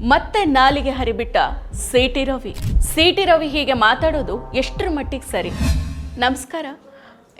ಮತ್ತೆ ನಾಲಿಗೆ ಹರಿಬಿಟ್ಟ ಸಿಟಿ ರವಿ. ಸಿಟಿ ರವಿ ಹೀಗೆ ಮಾತಾಡೋದು ಎಷ್ಟರ ಮಟ್ಟಿಗೆ ಸರಿ? ನಮಸ್ಕಾರ.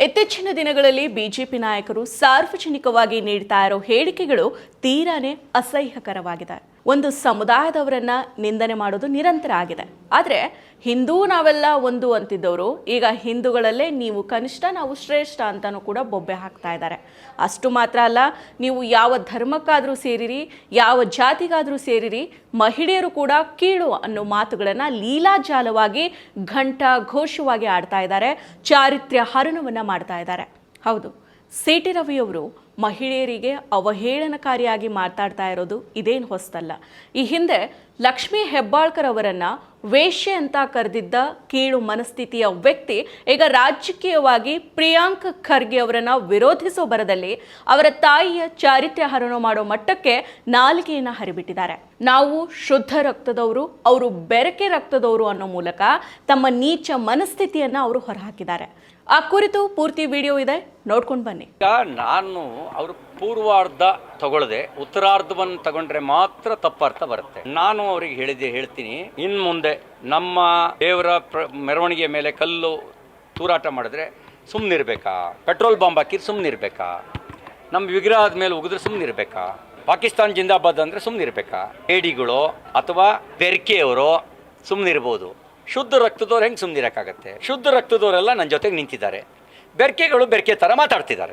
ಇತ್ತೀಚಿನ ದಿನಗಳಲ್ಲಿ ಬಿಜೆಪಿ ನಾಯಕರು ಸಾರ್ವಜನಿಕವಾಗಿ ನೀಡ್ತಾ ಇರೋ ಹೇಳಿಕೆಗಳು ತೀರಾನೇ ಅಸಹ್ಯಕರವಾಗಿದೆ. ಒಂದು ಸಮುದಾಯದವರನ್ನು ನಿಂದನೆ ಮಾಡೋದು ನಿರಂತರ ಆಗಿದೆ. ಆದರೆ ಹಿಂದೂ ನಾವೆಲ್ಲ ಒಂದು ಅಂತಿದ್ದವರು, ಈಗ ಹಿಂದೂಗಳಲ್ಲೇ ನೀವು ಕನಿಷ್ಠ ನಾವು ಶ್ರೇಷ್ಠ ಅಂತಲೂ ಕೂಡ ಬೊಬ್ಬೆ ಹಾಕ್ತಾ ಇದ್ದಾರೆ. ಅಷ್ಟು ಮಾತ್ರ ಅಲ್ಲ, ನೀವು ಯಾವ ಧರ್ಮಕ್ಕಾದರೂ ಸೇರಿರಿ, ಯಾವ ಜಾತಿಗಾದರೂ ಸೇರಿರಿ, ಮಹಿಳೆಯರು ಕೂಡ ಕೀಳು ಅನ್ನೋ ಮಾತುಗಳನ್ನು ಲೀಲಾಜಾಲವಾಗಿ ಘಂಟ ಘೋಷವಾಗಿ ಆಡ್ತಾ ಇದ್ದಾರೆ, ಚಾರಿತ್ರ್ಯ ಹರಣವನ್ನು ಮಾಡ್ತಾ ಇದ್ದಾರೆ. ಹೌದು ಸಿಟಿ ರವಿಯವರು ಮಹಿಳೆಯರಿಗೆ ಅವಹೇಳನಕಾರಿಯಾಗಿ ಮಾತಾಡ್ತಾ ಇರೋದು ಇದೇನು ಹೊಸ್ತಲ್ಲ. ಈ ಹಿಂದೆ ಲಕ್ಷ್ಮೀ ಹೆಬ್ಬಾಳ್ಕರ್ ಅವರನ್ನ ವೇಶ್ಯೆ ಅಂತ ಕರೆದಿದ್ದ ಕೀಳು ಮನಸ್ಥಿತಿಯ ವ್ಯಕ್ತಿ, ಈಗ ರಾಜಕೀಯವಾಗಿ ಪ್ರಿಯಾಂಕ್ ಖರ್ಗೆ ಅವರನ್ನ ವಿರೋಧಿಸೋ ಬರದಲ್ಲಿ ಅವರ ತಾಯಿಯ ಚಾರಿತ್ರ್ಯ ಹರಣ ಮಾಡೋ ಮಟ್ಟಕ್ಕೆ ನಾಲಿಗೆಯನ್ನು ಹರಿಬಿಟ್ಟಿದ್ದಾರೆ. ನಾವು ಶುದ್ಧ ರಕ್ತದವರು, ಅವರು ಬೆರಕೆ ರಕ್ತದವರು ಅನ್ನೋ ಮೂಲಕ ತಮ್ಮ ನೀಚ ಮನಸ್ಥಿತಿಯನ್ನ ಅವರು ಹೊರಹಾಕಿದ್ದಾರೆ. ಆ ಕುರಿತು ಪೂರ್ತಿ ವಿಡಿಯೋ ಇದೆ, ನೋಡ್ಕೊಂಡು ಬನ್ನಿ. ನಾನು ಅವರು ಪೂರ್ವಾರ್ಧ ತಗೊಳ್ಳದೆ ಉತ್ತರಾರ್ಧವನ್ನು ತಗೊಂಡ್ರೆ ಮಾತ್ರ ತಪ್ಪರ್ಥ ಬರುತ್ತೆ. ನಾನು ಅವರಿಗೆ ಹೇಳಿದೆ ಹೇಳ್ತೀನಿ. ಇನ್ನು ಮುಂದೆ ನಮ್ಮ ದೇವರ ಪ್ರ- ಮೆರವಣಿಗೆ ಮೇಲೆ ಕಲ್ಲು ತೂರಾಟ ಮಾಡಿದ್ರೆ ಸುಮ್ಮನಿರ್ಬೇಕಾ ಪೆಟ್ರೋಲ್ ಬಾಂಬ್ ಹಾಕಿದ್ರೆ ಸುಮ್ಮನಿರ್ಬೇಕಾ ನಮ್ಮ ವಿಗ್ರಹದ ಮೇಲೆ ಉಗಿದ್ರೆ ಸುಮ್ಮನಿರ್ಬೇಕಾ ಪಾಕಿಸ್ತಾನ್ ಜಿಂದಾಬಾದ್ ಅಂದರೆ ಸುಮ್ಮನಿರ್ಬೇಕಾ ಏಡಿಗಳು ಅಥವಾ ಬೆರ್ಕೆಯವರು ಸುಮ್ಮನಿರ್ಬೋದು ಶುದ್ಧ ರಕ್ತದವ್ರು ಹೆಂಗೆ ಸುಮ್ಮನಿರಕ್ಕಾಗತ್ತೆ ಶುದ್ಧ ರಕ್ತದವರೆಲ್ಲ ನನ್ನ ಜೊತೆಗೆ ನಿಂತಿದ್ದಾರೆ. ಬೆರ್ಕೆಗಳು ಬೆರ್ಕೆ ಥರ ಮಾತಾಡ್ತಿದ್ದಾರೆ.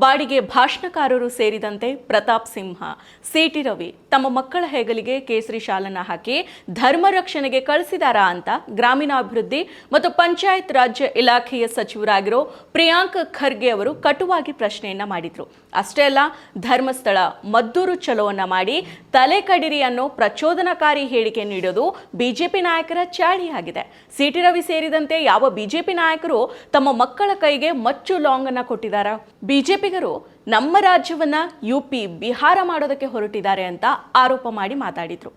ಬಾಡಿಗೆ ಭಾಷಣಕಾರರು ಸೇರಿದಂತೆ ಪ್ರತಾಪ್ ಸಿಂಹ, ಸಿಟಿ ರವಿ ತಮ್ಮ ಮಕ್ಕಳ ಹೆಗಲಿಗೆ ಕೇಸರಿ ಶಾಲನ ಹಾಕಿ ಧರ್ಮ ರಕ್ಷಣೆಗೆ ಕಳಿಸಿದಾರಾ ಅಂತ ಗ್ರಾಮೀಣಾಭಿವೃದ್ಧಿ ಮತ್ತು ಪಂಚಾಯತ್ ರಾಜ್ಯ ಇಲಾಖೆಯ ಸಚಿವರಾಗಿರೋ ಪ್ರಿಯಾಂಕ್ ಖರ್ಗೆ ಅವರು ಕಟುವಾಗಿ ಪ್ರಶ್ನೆಯನ್ನ ಮಾಡಿದ್ರು. ಅಷ್ಟೇ ಅಲ್ಲ ಧರ್ಮಸ್ಥಳ ಮದ್ದೂರು ಚಲೋವನ್ನ ಮಾಡಿ ತಲೆ ಕಡಿರಿ ಅನ್ನೋ ಪ್ರಚೋದನಕಾರಿ ಹೇಳಿಕೆ ನೀಡೋದು ಬಿಜೆಪಿ ನಾಯಕರ ಚಾಳಿಯಾಗಿದೆ ಸಿಟಿ ರವಿ ಸೇರಿದಂತೆ ಯಾವ ಬಿಜೆಪಿ ನಾಯಕರು ತಮ್ಮ ಮಕ್ಕಳ ಕೈಗೆ ಮಚ್ಚು ಲಾಂಗ್ ಅನ್ನ ಕೊಟ್ಟಿದ್ದಾರಾ ಬಿಜೆಪಿಗರು ನಮ್ಮ ರಾಜ್ಯವನ್ನ ಯು ಪಿ ಬಿಹಾರ ಮಾಡೋದಕ್ಕೆ ಹೊರಟಿದ್ದಾರೆ ಅಂತ ಆರೋಪ ಮಾಡಿ ಮಾತಾಡಿದ್ರು.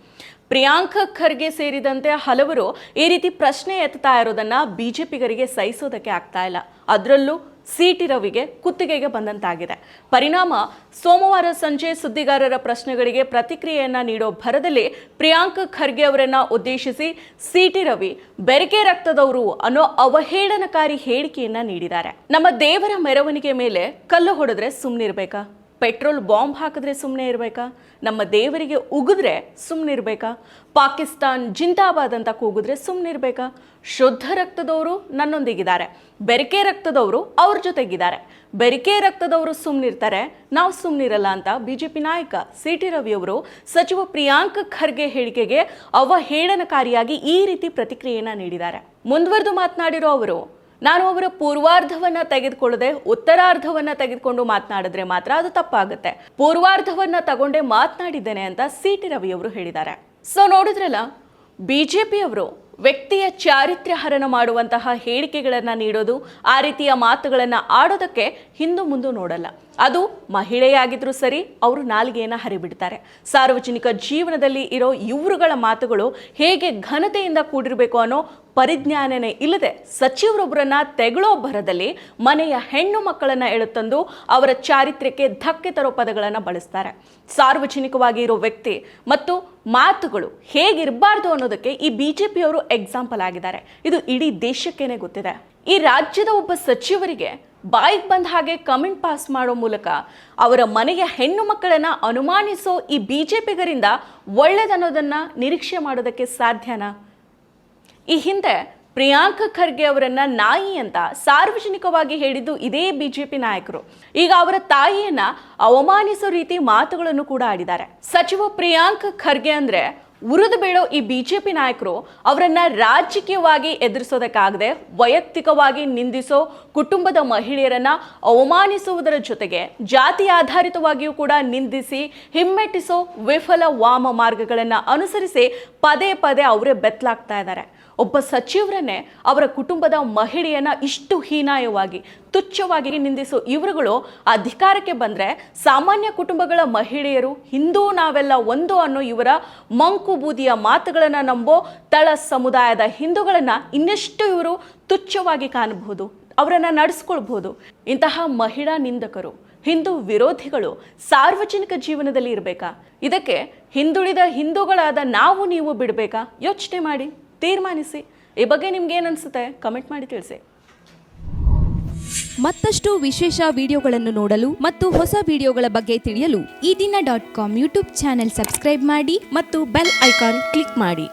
ಪ್ರಿಯಾಂಕ ಖರ್ಗೆ ಸೇರಿದಂತೆ ಹಲವರು ಈ ರೀತಿ ಪ್ರಶ್ನೆ ಎತ್ತಾ ಇರೋದನ್ನ ಬಿಜೆಪಿಗರಿಗೆ ಸಹಿಸೋದಕ್ಕೆ ಆಗ್ತಾ ಇಲ್ಲ. ಅದರಲ್ಲೂ ಸಿಟಿ ರವಿಗೆ ಕುತ್ತಿಗೆಗೆ ಬಂದಂತಾಗಿದೆ. ಪರಿಣಾಮ ಸೋಮವಾರ ಸಂಜೆ ಸುದ್ದಿಗಾರರ ಪ್ರಶ್ನೆಗಳಿಗೆ ಪ್ರತಿಕ್ರಿಯೆಯನ್ನ ನೀಡೋ ಭರದಲ್ಲಿ ಪ್ರಿಯಾಂಕ್ ಖರ್ಗೆ ಅವರನ್ನ ಉದ್ದೇಶಿಸಿ ಸಿಟಿ ರವಿ ಬೆರಕೆ ರಕ್ತದವರು ಅನ್ನೋ ಅವಹೇಳನಕಾರಿ ಹೇಳಿಕೆಯನ್ನ ನೀಡಿದ್ದಾರೆ. ನಮ್ಮ ದೇವರ ಮೆರವಣಿಗೆ ಮೇಲೆ ಕಲ್ಲು ಹೊಡೆದ್ರೆ ಸುಮ್ಮನಿರ್ಬೇಕಾ ಪೆಟ್ರೋಲ್ ಬಾಂಬ್ ಹಾಕಿದ್ರೆ ಸುಮ್ಮನೆ ಇರಬೇಕಾ? ನಮ್ಮ ದೇವರಿಗೆ ಉಗಿದ್ರೆ ಸುಮ್ಮನೆ ಇರಬೇಕಾ? ಪಾಕಿಸ್ತಾನ್ ಜಿಂದಾಬಾದ್ ಅಂತ ಕೂಗಿದ್ರೆ ಸುಮ್ಮನೆ ಇರಬೇಕಾ? ಶುದ್ಧ ರಕ್ತದವರು ನನ್ನೊಂದಿಗಿದ್ದಾರೆ. ಬೆರಕೆ ರಕ್ತದವರು ಅವ್ರ ಜೊತೆಗಿದ್ದಾರೆ. ಬೆರಿಕೆ ರಕ್ತದವರು ಸುಮ್ಮನಿರ್ತಾರೆ ನಾವು ಸುಮ್ಮನಿರಲ್ಲ ಅಂತ ಬಿಜೆಪಿ ನಾಯಕ ಸಿ ಟಿ ರವಿಯವರು ಸಚಿವ ಪ್ರಿಯಾಂಕ್ ಖರ್ಗೆ ಹೇಳಿಕೆಗೆ ಅವಹೇಳನಕಾರಿಯಾಗಿ ಈ ರೀತಿ ಪ್ರತಿಕ್ರಿಯೆಯನ್ನು ನೀಡಿದ್ದಾರೆ. ಮುಂದುವರೆದು ಮಾತನಾಡಿರೋ ಅವರು ನಾನು ಅವರ ಪೂರ್ವಾರ್ಧವನ್ನ ತೆಗೆದುಕೊಳ್ಳದೆ ಉತ್ತರಾರ್ಧವನ್ನ ತೆಗೆದುಕೊಂಡು ಮಾತನಾಡಿದ್ರೆ ಮಾತ್ರ ಅದು ತಪ್ಪಾಗುತ್ತೆ. ಪೂರ್ವಾರ್ಧವನ್ನ ತಗೊಂಡೇ ಮಾತನಾಡಿದ್ದೇನೆ ಅಂತ ಸಿ ಟಿ ರವಿಯವರು ಹೇಳಿದ್ದಾರೆ. ಸೊ ನೋಡಿದ್ರಲ್ಲ ಬಿಜೆಪಿಯವರು ವ್ಯಕ್ತಿಯ ಚಾರಿತ್ರ್ಯ ಹರಣ ಮಾಡುವಂತಹ ಹೇಳಿಕೆಗಳನ್ನು ನೀಡೋದು, ಆ ರೀತಿಯ ಮಾತುಗಳನ್ನು ಆಡೋದಕ್ಕೆ ಹಿಂದು ಮುಂದೆ ನೋಡಲ್ಲ. ಅದು ಮಹಿಳೆಯಾಗಿದ್ರೂ ಸರಿ, ಅವರು ನಾಲಿಗೆಯನ್ನು ಹರಿಬಿಡ್ತಾರೆ. ಸಾರ್ವಜನಿಕ ಜೀವನದಲ್ಲಿ ಇರೋ ಇವರುಗಳ ಮಾತುಗಳು ಹೇಗೆ ಘನತೆಯಿಂದ ಕೂಡಿರಬೇಕು ಅನ್ನೋ ಪರಿಜ್ಞಾನನೇ ಇಲ್ಲದೆ ಸಚಿವರೊಬ್ಬರನ್ನ ತೆಗಳೋ ಭರದಲ್ಲಿ ಮನೆಯ ಹೆಣ್ಣು ಮಕ್ಕಳನ್ನ ಎಳೆತಂದು ಅವರ ಚಾರಿತ್ರ್ಯಕ್ಕೆ ಧಕ್ಕೆ ತರೋ ಪದಗಳನ್ನು ಬಳಸ್ತಾರೆ. ಸಾರ್ವಜನಿಕವಾಗಿ ಇರೋ ವ್ಯಕ್ತಿ ಮತ್ತು ಮಾತುಗಳು ಹೇಗಿರಬಾರ್ದು ಅನ್ನೋದಕ್ಕೆ ಈ ಬಿ ಜೆ ಪಿಯವರು ಎಕ್ಸಾಂಪಲ್ ಆಗಿದ್ದಾರೆ. ಇದು ಇಡೀ ದೇಶಕ್ಕೇನೆ ಗೊತ್ತಿದೆ. ಈ ರಾಜ್ಯದ ಒಬ್ಬ ಸಚಿವರಿಗೆ ಬಾಯಿಗೆ ಬಂದ ಹಾಗೆ ಕಮೆಂಟ್ ಪಾಸ್ ಮಾಡೋ ಮೂಲಕ ಅವರ ಮನೆಯ ಹೆಣ್ಣು ಮಕ್ಕಳನ್ನು ಅನುಮಾನಿಸೋ ಈ ಬಿ ಜೆ ಪಿಗರಿಂದ ಒಳ್ಳೆಯದನ್ನೋದನ್ನು ನಿರೀಕ್ಷೆ ಮಾಡೋದಕ್ಕೆ ಸಾಧ್ಯನಾ? ಈ ಹಿಂದೆ ಪ್ರಿಯಾಂಕ ಖರ್ಗೆ ಅವರನ್ನ ನಾಯಿ ಅಂತ ಸಾರ್ವಜನಿಕವಾಗಿ ಹೇಳಿದ್ದು ಇದೇ ಬಿಜೆಪಿ ನಾಯಕರು. ಈಗ ಅವರ ತಾಯಿಯನ್ನ ಅವಮಾನಿಸೋ ರೀತಿ ಮಾತುಗಳನ್ನು ಕೂಡ ಆಡಿದ್ದಾರೆ. ಸಚಿವ ಪ್ರಿಯಾಂಕ್ ಖರ್ಗೆ ಅಂದ್ರೆ ಉರಿದು ಬೀಳೋ ಈ ಬಿಜೆಪಿ ನಾಯಕರು ಅವರನ್ನ ರಾಜಕೀಯವಾಗಿ ಎದುರಿಸೋದಕ್ಕಾಗದೆ ವೈಯಕ್ತಿಕವಾಗಿ ನಿಂದಿಸೋ ಕುಟುಂಬದ ಮಹಿಳೆಯರನ್ನ ಅವಮಾನಿಸುವುದರ ಜೊತೆಗೆ ಜಾತಿ ಆಧಾರಿತವಾಗಿಯೂ ಕೂಡ ನಿಂದಿಸಿ ಹಿಮ್ಮೆಟ್ಟಿಸೋ ವಿಫಲ ವಾಮ ಮಾರ್ಗಗಳನ್ನು ಅನುಸರಿಸಿ ಪದೇ ಪದೇ ಅವರೇ ಬೆತ್ತಲಾಗ್ತಾ ಇದ್ದಾರೆ. ಒಬ್ಬ ಸಚಿವರನ್ನೇ ಅವರ ಕುಟುಂಬದ ಮಹಿಳೆಯನ್ನು ಇಷ್ಟು ಹೀನಾಯವಾಗಿ, ತುಚ್ಛವಾಗಿ ನಿಂದಿಸೋ ಇವರುಗಳು ಅಧಿಕಾರಕ್ಕೆ ಬಂದ್ರೆ ಸಾಮಾನ್ಯ ಕುಟುಂಬಗಳ ಮಹಿಳೆಯರು, ಹಿಂದೂ ನಾವೆಲ್ಲ ಒಂದು ಅನ್ನೋ ಇವರ ಮಂಕು ಬೂದಿಯ ಮಾತುಗಳನ್ನು ನಂಬೋ ತಳ ಸಮುದಾಯದ ಹಿಂದೂಗಳನ್ನು ಇನ್ನೆಷ್ಟು ಇವರು ತುಚ್ಛವಾಗಿ ಕಾಣಬಹುದು, ಅವರನ್ನ ನಡೆಸ್ಕೊಳ್ಬಹುದು. ಇಂತಹ ಮಹಿಳಾ ನಿಂದಕರು, ಹಿಂದೂ ವಿರೋಧಿಗಳು ಸಾರ್ವಜನಿಕ ಜೀವನದಲ್ಲಿ ಇರಬೇಕಾ? ಇದಕ್ಕೆ ಹಿಂದುಳಿದ ಹಿಂದೂಗಳಾದ ನಾವು ನೀವು ಬಿಡಬೇಕಾ? ಯೋಚನೆ ಮಾಡಿ. ತೀರ್ಮಾನಿಸಿ. ಈ ಬಗ್ಗೆ ನಿಮ್ಗೆ ಏನು ಅನಿಸುತ್ತೆ? ಕಮೆಂಟ್ ಮಾಡಿ ತಿಳಿಸಿ. ಮತ್ತಷ್ಟು ವಿಶೇಷ ವಿಡಿಯೋಗಳನ್ನು ನೋಡಲು ಮತ್ತು ಹೊಸ ವಿಡಿಯೋಗಳ ಬಗ್ಗೆ ತಿಳಿಯಲು Ee Dina dot com YouTube channel subscribe ಮಾಡಿ ಮತ್ತು ಬೆಲ್ ಐಕಾನ್ ಕ್ಲಿಕ್ ಮಾಡಿ.